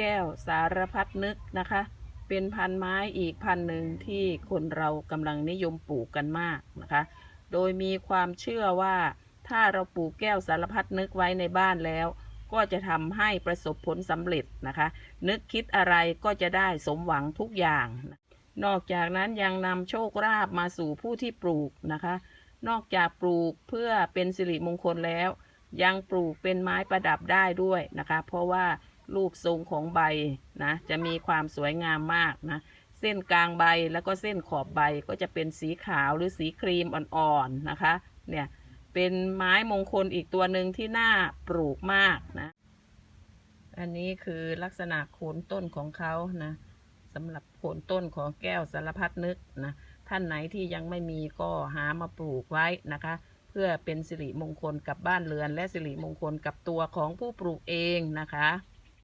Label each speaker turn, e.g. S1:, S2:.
S1: แก้วสารพัดนึกนะคะ เป็นพันไม้อีกพันหนึ่งที่คนเรากำลังนิยมปลูกกันมากนะคะ โดยมีความเชื่อว่าถ้าเราปลูกแก้วสารพัดนึกไว้ในบ้านแล้ว ก็จะทำให้ประสบผลสำเร็จนะคะ นึกคิดอะไรก็จะได้สมหวังทุกอย่าง นอกจากนั้นยังนำโชคลาภมาสู่ผู้ที่ปลูกนะคะ นอกจากปลูกเพื่อเป็นสิริมงคลแล้ว ยังปลูกเป็นไม้ประดับได้ด้วยนะคะ เพราะว่า รูปทรงของใบนะจะมีความสวยงามมากนะเส้นกลางใบแล้วก็เส้นขอบใบก็จะเป็นสีขาวหรือสีครีมอ่อนๆนะคะเนี่ยเป็นไม้มงคลอีกตัวหนึ่งที่น่าปลูกมากนะ อันนี้คือลักษณะโคนต้นของเขานะสำหรับโคนต้นของแก้วสารพัดนึกนะท่านไหนที่ยังไม่มีก็หามาปลูกไว้นะคะ เพื่อเป็นสิริมงคลกับบ้านเรือน และสิริมงคลกับตัวของผู้ปลูกเองนะคะ